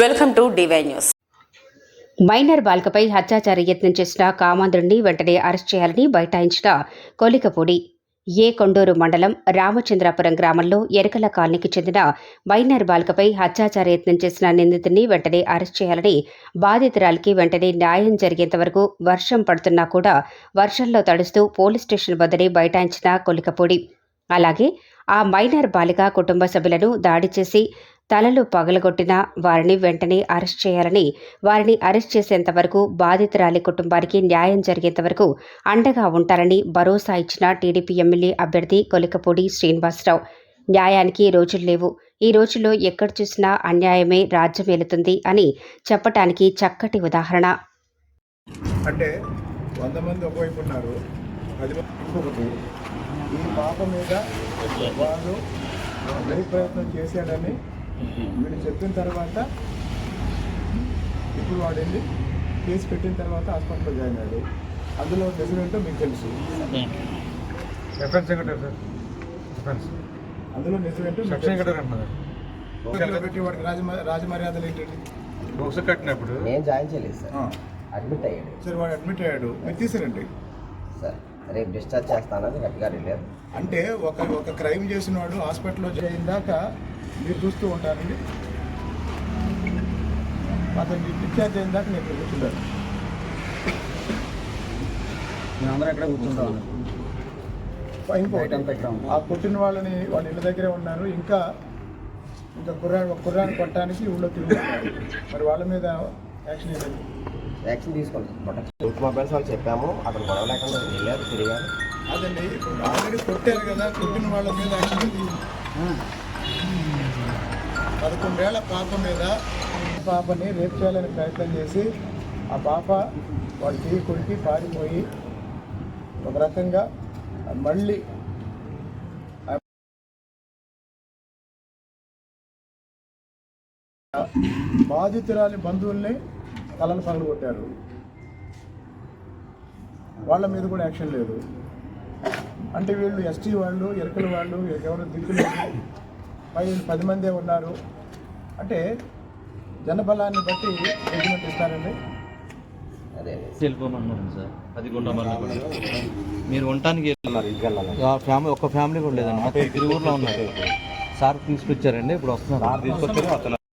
Welcome to DY news. Minor బాలికపై హత్యాచార యత్నం చేసిన కామాంధ్రుడిని వెంటనే అరెస్ట్ చేయాలని బైఠాయించిన కోలికపూడి. ఏ కొండూరు మండలం రామచంద్రాపురం గ్రామంలో ఎరకల కాలనీకి చెందిన మైనర్ బాలికపై హత్యాచార యత్నం చేసిన నిందితుడిని వెంటనే అరెస్ట్ చేయాలని బాధితురాలికి వెంటనే న్యాయం జరిగేంత వరకు వర్షం పడుతున్నా కూడా వర్షంలో తడుస్తూ పోలీస్ స్టేషన్ వద్దనే బైఠాయించిన కొలికపూడి. అలాగే ఆ మైనర్ బాలిక కుటుంబ సభ్యులను దాడి చేసి తలలు పగలగొట్టినా వారిని వెంటనే అరెస్ట్ చేయాలని వారిని అరెస్ట్ చేసేంత వరకు బాధితురాలి కుటుంబానికి న్యాయం జరిగేంత వరకు అండగా ఉంటారని భరోసా ఇచ్చిన టీడీపీ ఎమ్మెల్యే అభ్యర్థి కొలికపూడి శ్రీనివాసరావు. న్యాయానికి రోజులు లేవు. ఈ రోజుల్లో ఎక్కడ చూసినా అన్యాయమే రాజ్యం ఏలుతుంది అని చెప్పటానికి చక్కటి ఉదాహరణ. అంటే వంద మంది ఒకవైపు ఉన్నారు. ఇంకొకటి. ఈ పాప మీద వాళ్ళు ప్రయత్నం చేశాడని వీడు చెప్పిన తర్వాత ఇప్పుడు వాడు వెళ్ళి కేసు పెట్టిన తర్వాత హాస్పిటల్లో జాయిన్ అయ్యాడు. అందులో నిజమేంటో మీకు తెలుసు. డిఫెన్స్ అందులో నిజమేంటో పెట్టి వాడికి రాజమ రాజమర్యాదలు ఏంటండి? బుక్స్ కట్టినప్పుడు నేను జాయిన్ చేయలేదు సార్. అడ్మిట్ అయ్యాడు. సరే వాడు అడ్మిట్ అయ్యాడు. మీరు తీసారండి. సార్ రేపు డిశ్చార్జ్ చేస్తానని గట్టిగా వెళ్ళారు అంటే ఒక ఒక క్రైమ్ చేసిన వాడు హాస్పిటల్లో చేయిన దాకా మీరు చూస్తూ ఉంటారండి. అతను డిశ్చార్జ్ అయిన దాకా నేను ఇక్కడ కూర్చుంటాను మేమందరం ఎక్కడ కూర్చుంటాం ఇంకోటి ఆ కొట్టిన వాళ్ళని వాళ్ళ ఇళ్ళ దగ్గరే ఉన్నారు. ఇంకా ఇంకా కుర్రాడు ఒక కుర్రాన్ని కొట్టడానికి ఊళ్ళో తిరుగుతున్నారు మరి వాళ్ళ మీద యాక్షన్ ఏంటండి యాక్షన్ తీసుకోండి. ప్రొటెక్షన్ మొబైల్స్ వాళ్ళు చెప్పాము అతను గొడవ లేకుండా వెళ్ళారు తిరిగారు. అదండి ఇప్పుడు ఆల్రెడీ కొట్టారు కదా కొట్టిన వాళ్ళ మీద యాక్షన్ ఏంటి? పదకొండేళ్ళ పాప మీద పాపని రేప్ చేయాలని ప్రయత్నం చేసి ఆ పాప వాడు చేయి కొట్టి పారిపోయి ఒక రకంగా మళ్ళీ బాధితురాలి బంధువుల్ని తలలు పగలు కొట్టారు వాళ్ళ మీద కూడా యాక్షన్ లేదు. అంటే వీళ్ళు ఎస్టీ వాళ్ళు ఎరకల వాళ్ళు ఎవరు దిక్కు పై పది మందే ఉన్నారు. అంటే జనబలాన్ని బట్టి జడ్జిమెంట్ ఇస్తారండి. వెళ్ళిపోమన్నాను సార్. అది మీరు ఉండటానికి ఫ్యామిలీ ఒక్క ఫ్యామిలీ కూడా లేదండి. తిరుగురులో ఉన్నారు. సార్ తీసుకొచ్చారండి. ఇప్పుడు వస్తున్నారు. తీసుకొచ్చారు